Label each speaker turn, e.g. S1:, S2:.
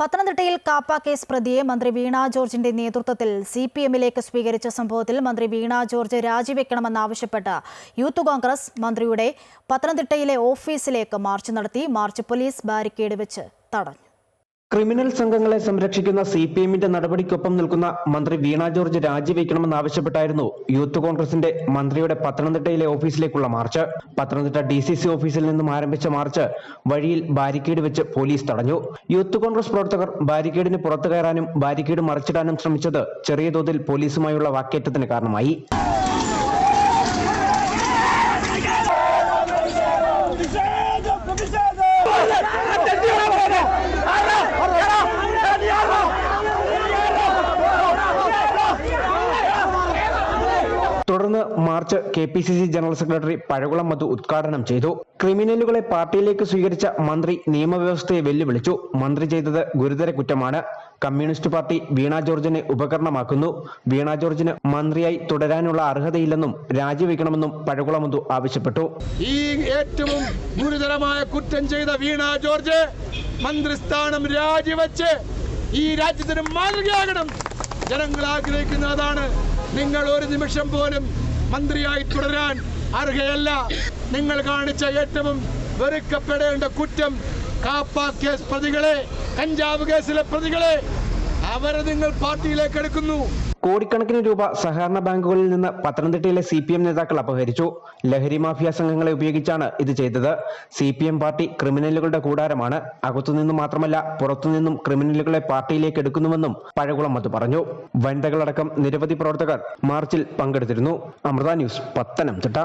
S1: പത്തനംതിട്ടയിൽ കാപ്പ കേസ് പ്രതിയെ മന്ത്രി വീണ ജോർജിന്റെ നേതൃത്വത്തിൽ സി പി എമ്മിലേക്ക് സ്വീകരിച്ച സംഭവത്തിൽ മന്ത്രി വീണ ജോർജ് രാജിവെക്കണമെന്നാവശ്യപ്പെട്ട് യൂത്ത് കോൺഗ്രസ് മന്ത്രിയുടെ പത്തനംതിട്ടയിലെ ഓഫീസിലേക്ക് മാർച്ച് നടത്തി മാർച്ച് പോലീസ് ബാരിക്കേഡ് വെച്ച് തടഞ്ഞു.
S2: ക്രിമിനൽ സംഘങ്ങളെ സംരക്ഷിക്കുന്ന സി പി എമ്മിന്റെ നടപടിക്കൊപ്പം നിൽക്കുന്ന മന്ത്രി വീണ ജോർജ് രാജിവെക്കണമെന്നാവശ്യപ്പെട്ടായിരുന്നു യൂത്ത് കോൺഗ്രസിന്റെ മന്ത്രിയുടെ പത്തനംതിട്ടയിലെ ഓഫീസിലേക്കുള്ള March. Pathanamthitta D C C ഓഫീസിൽ നിന്നും ആരംഭിച്ച മാർച്ച് വഴിയിൽ ബാരിക്കേഡ് വെച്ച് പോലീസ് തടഞ്ഞു. യൂത്ത് കോൺഗ്രസ് പ്രവർത്തകർ ബാരിക്കേഡിന് പുറത്തു കയറാനും ബാരിക്കേഡ് മറിച്ചിടാനും ശ്രമിച്ചത് ചെറിയ തോതിൽ പോലീസുമായുള്ള വാക്കേറ്റത്തിന് കാരണമായി. തുടർന്ന് March K P C C general secretary Pazhakulam Madhu ഉദ്ഘാടനം ചെയ്തു. ക്രിമിനലുകളെ പാർട്ടിയിലേക്ക് സ്വീകരിച്ച മന്ത്രി നിയമവ്യവസ്ഥയെ വെല്ലുവിളിച്ചു. മന്ത്രി ചെയ്തത് ഗുരുതര കുറ്റമാണ്. കമ്മ്യൂണിസ്റ്റ് പാർട്ടി വീണ ജോർജിനെ ഉപകരണമാക്കുന്നു. വീണ ജോർജിന് മന്ത്രിയായി തുടരാനുള്ള അർഹതയില്ലെന്നും രാജിവെക്കണമെന്നും പഴകുളം മധു ആവശ്യപ്പെട്ടു.
S3: ഈ ഏറ്റവും ഗുരുതരമായ കുറ്റം ചെയ്ത വീണ ജോർജ് മന്ത്രിസ്ഥാനം രാജിവെച്ച് ഈ രാജ്യത്തിന് മാതൃകയാകണം. ജനങ്ങൾ ആഗ്രഹിക്കുന്ന അതാണ്. നിങ്ങൾ ഒരു നിമിഷം പോലും മന്ത്രിയായി തുടരാൻ അർഹയല്ല. നിങ്ങൾ കാണിച്ച ഏറ്റവും വെറുക്കപ്പെടേണ്ട കുറ്റം കാപ്പ കേസ് പ്രതികളെ കഞ്ചാവ് കേസിലെ പ്രതികളെ അവരെ നിങ്ങൾ പാർട്ടിയിലേക്ക് എടുക്കുന്നു.
S2: കോടിക്കണക്കിന് രൂപ സഹകരണ ബാങ്കുകളിൽ നിന്ന് പത്തനംതിട്ടയിലെ സി പി എം നേതാക്കൾ അപഹരിച്ചു. ലഹരി മാഫിയ സംഘങ്ങളെ ഉപയോഗിച്ചാണ് ഇത് ചെയ്തത്. സി പി എം പാർട്ടി ക്രിമിനലുകളുടെ കൂടാരമാണ്. അകത്തുനിന്നും മാത്രമല്ല പുറത്തുനിന്നും ക്രിമിനലുകളെ പാർട്ടിയിലേക്ക് എടുക്കുന്നുവെന്നും പഴകുളം അത് പറഞ്ഞു. വനിതകളടക്കം നിരവധി പ്രവർത്തകർ മാർച്ചിൽ പങ്കെടുത്തിരുന്നു. അമൃത ന്യൂസ് പത്തനംതിട്ട.